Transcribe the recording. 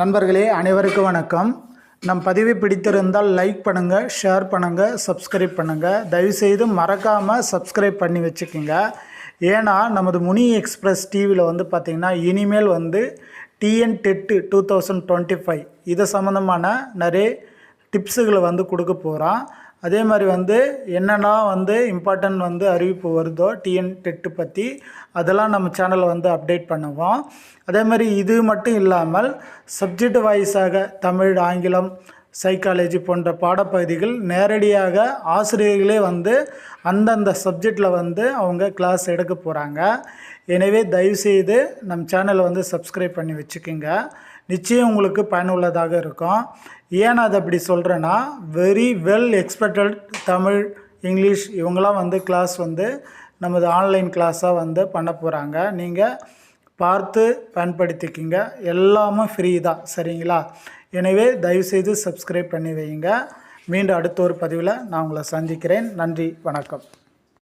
நண்பர்களே அனைவருக்கும் வணக்கம். நம் பதிவை பிடித்திருந்தால் லைக் பண்ணுங்கள் ஷேர் பண்ணுங்கள் சப்ஸ்கிரைப் பண்ணுங்கள் தயவுசெய்து மறக்காமல் சப்ஸ்கிரைப் பண்ணி வச்சுக்கோங்க. ஏன்னா நமது முனி எக்ஸ்பிரஸ் டிவியில் வந்து பார்த்திங்கன்னா இனிமேல் வந்து TN TET two thousand twenty five இது சம்மந்தமான நிறைய டிப்ஸுகளை வந்து கொடுக்க போகிறோம் அதே மாதிரி வந்து என்னென்னா வந்து இம்பார்ட்டன்ட் வந்து அறிவிப்பு வருதோ டிஎன் டெட்டு பற்றி அதெல்லாம் நம்ம சேனலில் வந்து அப்டேட் பண்ணுவோம். அதே மாதிரி இது மட்டும் இல்லாமல் சப்ஜெக்ட் வாய்ஸாக தமிழ் ஆங்கிலம் சைக்காலஜி போன்ற பாடப்பகுதிகள் நேரடியாக ஆசிரியர்களே வந்து அந்தந்த சப்ஜெக்டில் வந்து அவங்க கிளாஸ் எடுக்க போகிறாங்க எனவே தயவுசெய்து நம் சேனலை வந்து சப்ஸ்கிரைப் பண்ணி வச்சுக்கோங்க. நிச்சயம் உங்களுக்கு பயனுள்ளதாக இருக்கும். ஏன் அதை அப்படி சொல்கிறேன்னா very well expected Tamil English இவங்களாம் வந்து கிளாஸ் வந்து நமது ஆன்லைன் கிளாஸாக வந்து பண்ண போகிறாங்க நீங்கள் பார்த்து பயன்படுத்திக்கிங்க. எல்லாமே ஃப்ரீ தான். சரிங்களா? எனவே தயவுசெய்து சப்ஸ்கிரைப் பண்ணி வைங்க மீண்டும் அடுத்த ஒரு பதிவில் நான் உங்களை சந்திக்கிறேன். நன்றி வணக்கம்.